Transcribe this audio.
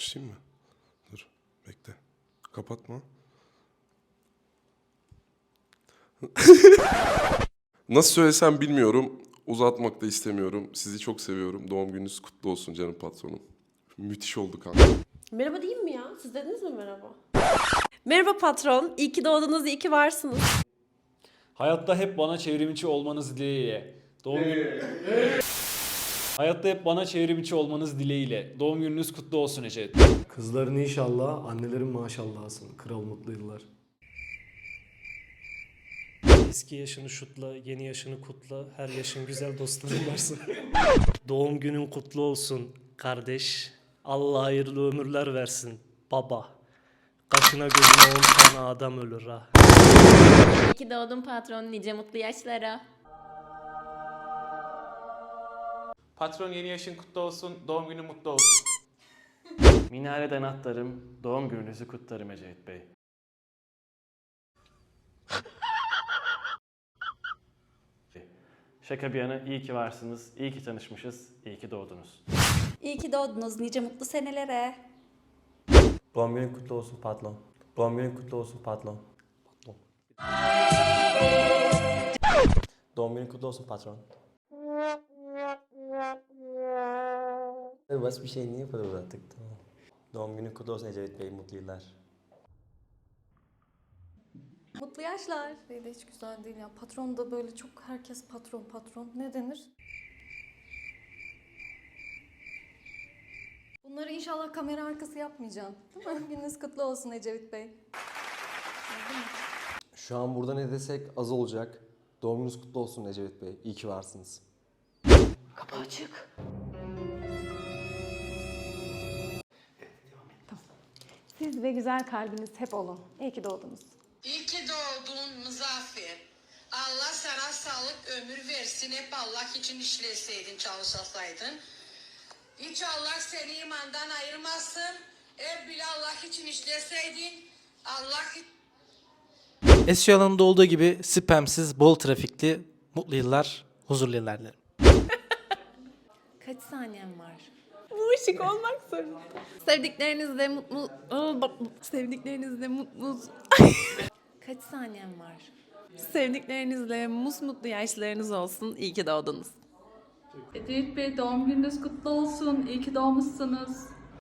Başlayayım mı? Dur. Bekle. Kapatma. Nasıl söylesem bilmiyorum. Uzatmak da istemiyorum. Sizi çok seviyorum. Doğum gününüz kutlu olsun canım patronum. Müthiş oldu kanka. Merhaba diyeyim mi ya? Siz dediniz mi merhaba? Merhaba patron. İyi ki doğdunuz, iyi ki varsınız. Hayatta hep bana çevrimiçi olmanız dileğiyle. Doğum günü... Hayatta hep bana çevrimiçi olmanız dileğiyle. Doğum gününüz kutlu olsun Ece. Kızların inşallah, annelerin maşallahsın. Kral mutlu yıllar. Eski yaşını şutla, yeni yaşını kutla. Her yaşın güzel dostların varsa. Doğum günün kutlu olsun kardeş. Allah hayırlı ömürler versin baba. Kaşına gözüne on tane adam ölür ha. İyi ki doğdun patron nice mutlu yaşlara. Patron yeni yaşın kutlu olsun, doğum günün mutlu olsun. Minareden atlarım, doğum gününüzü kutlarım Ecevit Bey. Şaka bir yana iyi ki varsınız, iyi ki tanışmışız, iyi ki doğdunuz. İyi ki doğdunuz nice mutlu senelere. Doğum günün kutlu olsun patron. Doğum günün kutlu olsun patron. Patron. Doğum günün kutlu olsun patron. Basit bir şey niye böyle uzattık? Tamam. Doğum günün kutlu olsun Ecevit Bey, mutlu yıllar. Mutlu yaşlar. Şey de hiç güzel değil ya. Patron da böyle çok herkes patron patron. Ne denir? Bunları inşallah kamera arkası yapmayacağım. Değil mi? Gününüz kutlu olsun Ecevit Bey. Şu an burada ne desek az olacak. Doğum gününüz kutlu olsun Ecevit Bey. İyi ki varsınız. Siz ve güzel kalbiniz hep olun. İyi ki doğdunuz. İyi ki doğdun Muzaffer. Allah sana sağlık ömür versin. Hep Allah için işleseydin, çalışasaydın. Hiç Allah seni imandan ayırmasın. Hep bile Allah için işleseydin. Allah Eski alanında olduğu gibi spamsiz, bol trafikli, mutlu yıllar, huzurlu yıllar dilerim. Kaç saniyem var? Bu ışık olmak zorunda. Sevdiklerinizle mutlu... Aa, bak, Sevdiklerinizle mutlu... Kaç saniyem var? Sevdiklerinizle musmutlu yaşlarınız olsun. İyi ki doğdunuz. Ecevit Bey doğum gününüz kutlu olsun. İyi ki doğmuşsunuz.